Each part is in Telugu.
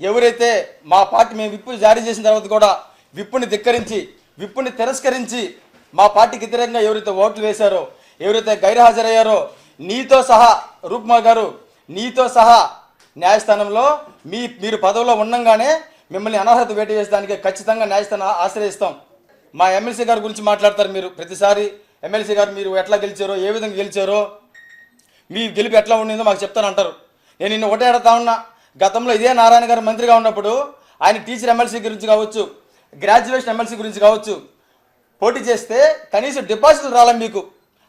ఎవరైతే మా పార్టీ మేము విప్పు జారీ చేసిన తర్వాత కూడా విప్పుని ధిక్కరించి విప్పుని తిరస్కరించి మా పార్టీకి వ్యతిరేకంగా ఎవరైతే ఓట్లు వేశారో ఎవరైతే గైర్హాజరయ్యారో నీతో సహా రూప్మా గారు నీతో సహా న్యాయస్థానంలో మీ మీరు పదవిలో ఉండంగానే మిమ్మల్ని అనర్హత వేటు వేసడానికి ఖచ్చితంగా న్యాయస్థానం ఆశ్రయిస్తాం. మా ఎమ్మెల్సీ గారి గురించి మాట్లాడతారు మీరు ప్రతిసారి. ఎమ్మెల్సీ గారు మీరు ఎట్లా గెలిచారో ఏ విధంగా గెలిచారో మీ గెలుపు ఎట్లా ఉండిందో మాకు చెప్తానంటారు నేను నిన్ను ఒకటే అడుగుతా ఉన్నా గతంలో ఇదే నారాయణ గారు మంత్రిగా ఉన్నప్పుడు ఆయన టీచర్ ఎమ్మెల్సీ గురించి కావచ్చు గ్రాడ్యుయేషన్ ఎమ్మెల్సీ గురించి కావచ్చు పోటీ చేస్తే కనీసం డిపాజిట్లు రాలే మీకు.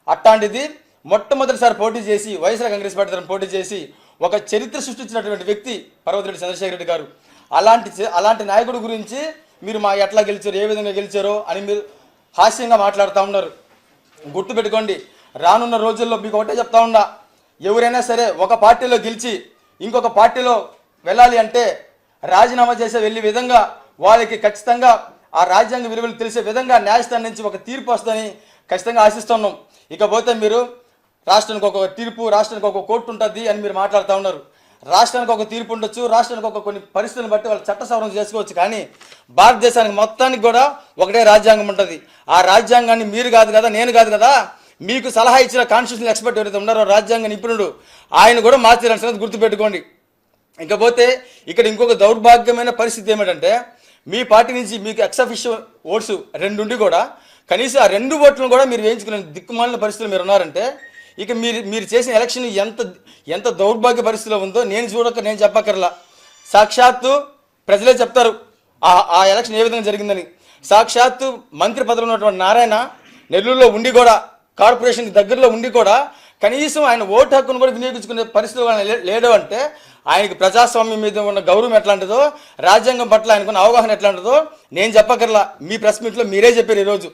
అట్లాంటిది మొట్టమొదటిసారి పోటీ చేసి వైఎస్ఆర్ కాంగ్రెస్ పార్టీ తరఫున పోటీ చేసి ఒక చరిత్ర సృష్టించినటువంటి వ్యక్తి పర్వతిరెడ్డి చంద్రశేఖర రెడ్డి గారు. అలాంటి అలాంటి నాయకుడి గురించి మీరు మా ఎట్లా గెలిచారు ఏ విధంగా గెలిచారో అని మీరు హాస్యంగా మాట్లాడుతూ ఉన్నారు. గుర్తుపెట్టుకోండి రానున్న రోజుల్లో మీకు ఒకటే చెప్తా ఉన్నా ఎవరైనా సరే ఒక పార్టీలో గెలిచి ఇంకొక పార్టీలో వెళ్ళాలి అంటే రాజీనామా చేసే వెళ్ళే విధంగా వాళ్ళకి ఖచ్చితంగా ఆ రాజ్యాంగ విలువలు తెలిసే విధంగా న్యాయస్థానం నుంచి ఒక తీర్పు వస్తుందని ఖచ్చితంగా ఆశిస్తున్నాం. ఇకపోతే మీరు రాష్ట్రానికి ఒక తీర్పు రాష్ట్రానికి ఒక కోర్టు ఉంటుంది అని మీరు మాట్లాడుతూ ఉన్నారు. రాష్ట్రానికి ఒక తీర్పు ఉండొచ్చు రాష్ట్రానికి ఒక కొన్ని పరిస్థితులను బట్టి వాళ్ళు చట్ట సవరణ చేసుకోవచ్చు. కానీ భారతదేశానికి మొత్తానికి కూడా ఒకటే రాజ్యాంగం ఉంటుంది. ఆ రాజ్యాంగాన్ని మీరు కాదు కదా నేను కాదు కదా మీకు సలహా ఇచ్చిన కాన్స్టిట్యూషన్ ఎక్స్పర్ట్ ఎవరైతే ఉన్నారో రాజ్యాంగ నిపుణుడు ఆయన కూడా మార్చారని సంగతి గుర్తుపెట్టుకోండి. ఇకపోతే ఇక్కడ ఇంకొక దౌర్భాగ్యమైన పరిస్థితి ఏమిటంటే మీ పార్టీ నుంచి మీకు ఎక్సఫిష ఓట్స్ రెండుండి కూడా కనీసం ఆ రెండు ఓట్లను కూడా మీరు వేయించుకునే దిక్కుమాలిన పరిస్థితులు మీరు ఉన్నారంటే ఇక మీరు మీరు చేసిన ఎలక్షన్ ఎంత ఎంత దౌర్భాగ్య పరిస్థితిలో ఉందో నేను చూడక నేను చెప్పక్కర్లా. సాక్షాత్తు ప్రజలే చెప్తారు ఆ ఆ ఎలక్షన్ ఏ విధంగా జరిగిందని. సాక్షాత్తు మంత్రి పదవిలో ఉన్నటువంటి నారాయణ నెల్లూరులో ఉండి కూడా కార్పొరేషన్కి దగ్గరలో ఉండి కూడా కనీసం ఆయన ఓటు హక్కును కూడా వినియోగించుకునే పరిస్థితులు ఆయన లేడు అంటే ఆయనకి ప్రజాస్వామ్యం మీద ఉన్న గౌరవం ఎట్లాంటిదో రాజ్యాంగం పట్ల ఆయనకున్న అవగాహన ఎట్లాంటిదో నేను చెప్పకర్లా మీ ప్రెస్ మీట్లో మీరే చెప్పారు ఈరోజు.